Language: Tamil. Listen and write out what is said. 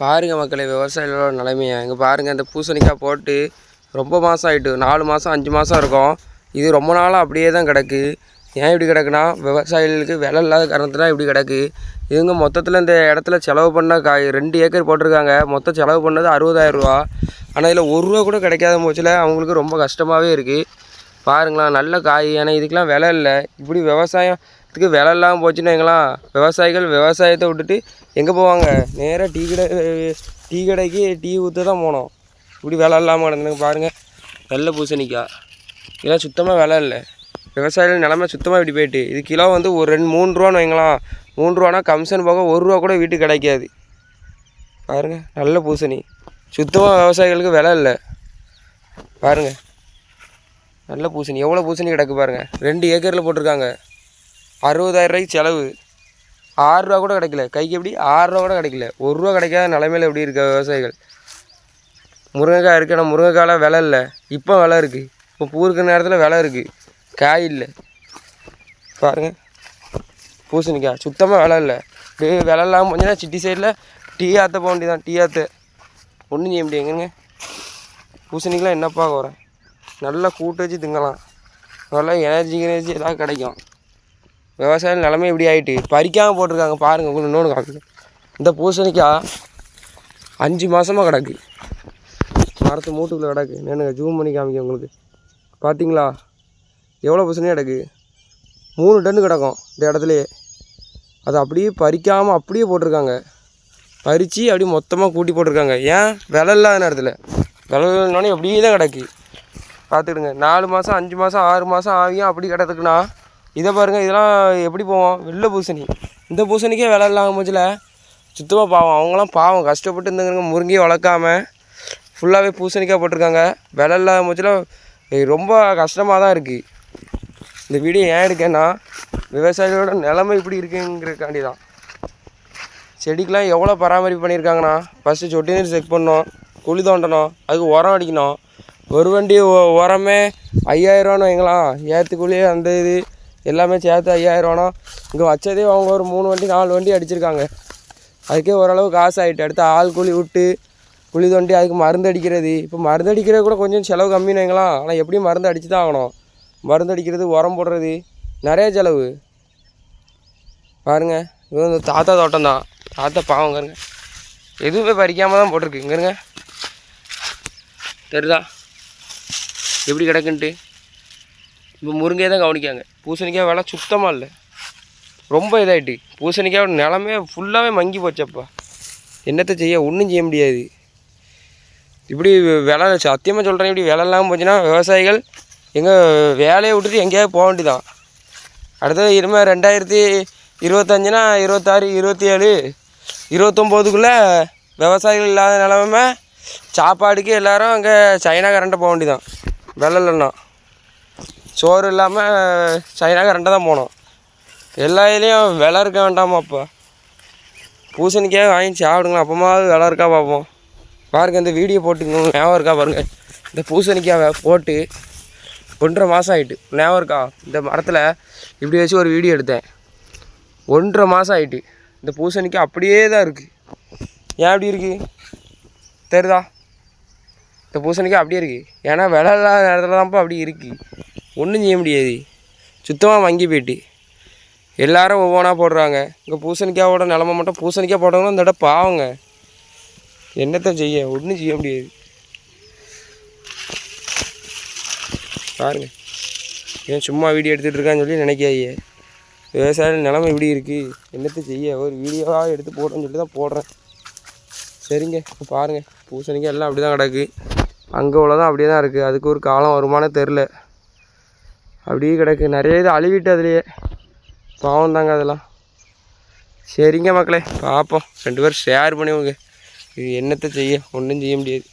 பாருங்கள் மக்களே விவசாயிகளோட நிலைமையை. இங்கே பாருங்கள் இந்த பூசணிக்காய் போட்டு ரொம்ப மாதம் ஆகிட்டு நாலு மாதம் அஞ்சு மாதம் இருக்கும். இது ரொம்ப நாளாக அப்படியே தான் கிடக்கு. ஏன் இப்படி கிடக்குன்னா விவசாயிகளுக்கு விலை இல்லாத காரணத்தில் இப்படி கிடக்கு. இவங்க மொத்தத்தில் இந்த இடத்துல செலவு பண்ண காய் ரெண்டு ஏக்கர் போட்டிருக்காங்க. மொத்தம் செலவு பண்ணது அறுபதாயிரரூவா ஆனால் இதில் ஒரு ரூபா கூட கிடைக்காத போச்சில் அவங்களுக்கு ரொம்ப கஷ்டமாகவே இருக்குது பாருங்களேன் நல்ல காய். ஏன்னா இதுக்கெலாம் விலை இல்லை. இப்படி விவசாயம் விவசாயத்துக்கு விலை இல்லாமல் போச்சுன்னு வைங்களேன். விவசாயிகள் விவசாயத்தை விட்டுட்டு எங்கே போவாங்க? நேராக டீ கடை டீ கடைக்கு டீ ஊற்ற தான் போனோம். இப்படி விலை இல்லாமல் கிடந்துங்க பாருங்கள் வெள்ளை பூசணிக்காய். இதெல்லாம் சுத்தமாக விலை இல்லை. விவசாயிகள் நிலமை சுத்தமாக இப்படி போயிட்டு. இது கிலோ வந்து ஒரு ரெண்டு மூணு ரூபான்னு வைங்களேன். மூணு ரூபானா கமிஷன் போக ஒரு ரூபா கூட வீட்டுக்கு கிடைக்காது. பாருங்கள் நல்ல பூசணி. சுத்தமாக விவசாயிகளுக்கு விலை இல்லை. பாருங்கள் நல்ல பூசணி. எவ்வளோ பூசணி கிடக்கு பாருங்கள் ரெண்டு ஏக்கரில் போட்டிருக்காங்க. அறுபதாயிரம் ரூபாய்க்கு செலவு. ஆறுரூவா கூட கிடைக்கல. கைக்கு எப்படி? ஆறுரூவா கூட கிடைக்கல. ஒரு ரூபா கிடைக்காத நிலமையில எப்படி இருக்க விவசாயிகள்? முருங்கைக்காய் இருக்குது ஆனால் முருங்கைக்காயில் விலை இல்லை. இப்போ விலை இருக்குது இப்போ பூ இருக்கிற நேரத்தில் விலை இருக்குது காய் இல்லை. பாருங்கள் பூசணிக்காய் சுத்தமாக விலை இல்லை. டே விலை இல்லாமல் போச்சுன்னா சிட்டி சைடில் டீ ஆற்ற போக வேண்டியதான் டீ ஆற்ற ஒன்றும் செய்ய முடியாதுங்க பூசணிக்கெலாம் என்னப்பா குறை? நல்லா கூட்டு வச்சு திங்கலாம். நல்லா எனர்ஜி எனர்ஜி எதாவது கிடைக்கும். விவசாய நிலமை இப்படி ஆகிட்டு பறிக்காமல் போட்டிருக்காங்க பாருங்கள் உங்களுக்கு இன்னொன்று காமிக்கிறேன் இந்த பூசணிக்காய் அஞ்சு மாதமாக கிடக்கு. மரத்து மூட்டுக்குள்ளே கிடக்கு. நினைங்க ஜூம் பண்ணி காமிக்க உங்களுக்கு. பார்த்தீங்களா எவ்வளோ பூசணியாக கிடக்கு? மூணு டன்னு கிடக்கும் இந்த இடத்துலையே. அதை அப்படியே பறிக்காமல் அப்படியே போட்டிருக்காங்க. பறித்து அப்படியே மொத்தமாக கூட்டி போட்டிருக்காங்க. ஏன்? விலை இல்லாத நேரத்தில். விலை இல்லைனாலும் அப்படியே தான் கிடக்கு. பார்த்துக்கிடுங்க நாலு மாதம் அஞ்சு மாதம் ஆறு மாதம் ஆகியும் அப்படி கிடக்குன்னா இதை பாருங்கள் இதெல்லாம் எப்படி போவோம்? வெள்ளை பூசணி. இந்த பூசணிக்கே விலை இல்லாமல் போச்சுல சுத்தமாக பாவம். அவங்களாம் பாவம். கஷ்டப்பட்டு இருந்துங்க முருங்கையை வளர்க்காம ஃபுல்லாகவே பூசணிக்காய் போட்டிருக்காங்க. விலை இல்லாத போச்சுல ரொம்ப கஷ்டமாக தான் இருக்குது இந்த வீடியோ ஏன் எடுக்கேன்னா விவசாயிகளோட நிலைமை இப்படி இருக்குங்கிறதுக்காண்டி தான் செடிக்கெலாம் எவ்வளோ பராமரிப்பு பண்ணியிருக்காங்கண்ணா ஃபஸ்ட்டு சொட்டு நீர் செக் பண்ணோம் குழி தோண்டணும் அதுக்கு உரம் அடிக்கணும். ஒரு வண்டி உ- உரமே ஐயாயிரரூவான்னு வைங்களாம் ஏற்றுக்குள்ளேயே அந்த இது எல்லாமே சேர்த்து ஐயாயிரம்னா இங்கே வச்சதே அவங்க ஒரு மூணு வண்டி நாலு வண்டி அடிச்சிருக்காங்க. அதுக்கே ஓரளவு காசு ஆகிட்டு அடுத்து ஆள் கூலி விட்டு குழி தோண்டி அதுக்கு மருந்து அடிக்கிறது. இப்போ மருந்து அடிக்கிறது கூட கொஞ்சம் செலவு கம்மின்னு வைங்களாம் ஆனால் எப்படியும் மருந்து அடித்து தான் ஆகணும். மருந்து அடிக்கிறது உரம் போடுறது நிறைய செலவு. பாருங்க இது வந்து தாத்தா தோட்டம் தான். தாத்தா பாவம் எதுவுமே பறிக்காமல் தான் போட்டிருக்கு. இங்கருங்க தெரியுதா? எப்படி கிடக்குன்ட்டு? இப்போ முருங்கையை தான் கவனிக்காங்க பூசணிக்காய் விலை சுத்தமாக இல்லை. ரொம்ப இதாகிட்டு பூசணிக்காய் நிலமே ஃபுல்லாகவே மங்கி போச்சப்பா. என்னத்தை செய்ய? ஒன்றும் செய்ய முடியாது. இப்படி விலை சத்தியமாக சொல்கிறேன் இப்படி விலை இல்லாமல் போச்சுன்னா விவசாயிகள் எங்கே வேலையை விட்டுட்டு எங்கேயாவது போக வேண்டியதான் அடுத்தது இனிமேல் ரெண்டாயிரத்தி இருபத்தஞ்சுனா இருபத்தாறு இருபத்தி ஏழு இருபத்தொம்போதுக்குள்ளே விவசாயிகள் இல்லாத நிலமை சாப்பாடுக்கு எல்லாரும் அங்கே சைனா கரண்ட்டை போக வேண்டியதான் வெள்ளம் இல்லைன்னா. சோறு இல்லாமல் சைனாக ரெண்டாக தான் போனோம். எல்லா இதுலேயும் விலை இருக்க வேண்டாமாப்பா பூசணிக்கே வாங்கி சாப்பிடுங்க அப்போமாவது விலை இருக்கா பார்ப்போம். பாருங்க இந்த வீடியோ போட்டுங்க ஞாபகம் இருக்கா பாருங்கள் இந்த பூசணிக்காவை போட்டு ஒன்றரை மாதம் ஆகிட்டு ஞாபகம் இருக்கா? இந்த மரத்தில் இப்படி வச்சு ஒரு வீடியோ எடுத்தேன். ஒன்றரை மாதம் ஆயிட்டு. இந்த பூசணிக்காய் அப்படியே தான் இருக்குது ஏன் அப்படி இருக்குது தெரியுதா? இந்த பூசணிக்காய் அப்படியே இருக்குது ஏன்னா விலை இல்லாத நேரத்தில் தான்ப்பா அப்படி இருக்குது ஒன்றும் செய்ய முடியாது. சுத்தமாக வங்கி போயிட்டு. எல்லாரும் ஒவ்வொன்றா போடுறாங்க. இங்கே பூசணிக்காயோட நிலமை மட்டும் பூசணிக்காய் போட்டவங்களும் இந்த இடம் பாவங்க. என்னத்தை செய்ய? ஒன்றும் செய்ய முடியாது. பாருங்க. ஏன் சும்மா வீடியோ எடுத்துகிட்டு இருக்கான்னு சொல்லி நினைக்காதீங்க. விவசாய நிலமை இப்படி இருக்குது என்னத்தை செய்ய? ஒரு வீடியோவாக எடுத்து போடுறேன்னு சொல்லி தான் போடுறேன். சரிங்க. இப்போ பாருங்கள் பூசணிக்காய் எல்லாம் அப்படி தான் கிடக்கு. அங்கே உள்ளதான் அப்படியே தான் இருக்குது அதுக்கு ஒரு காலம் வருமானம் தெரில அப்படியே கிடக்கு. நிறைய இது அழுவிட்டு அதுலேயே. பாவம் தாங்க அதெல்லாம். சரிங்க மக்களே பார்ப்போம். ரெண்டு பேரும் ஷேர் பண்ணுவோங்க இது என்னத்தை செய்ய? ஒன்றும் செய்ய முடியாது.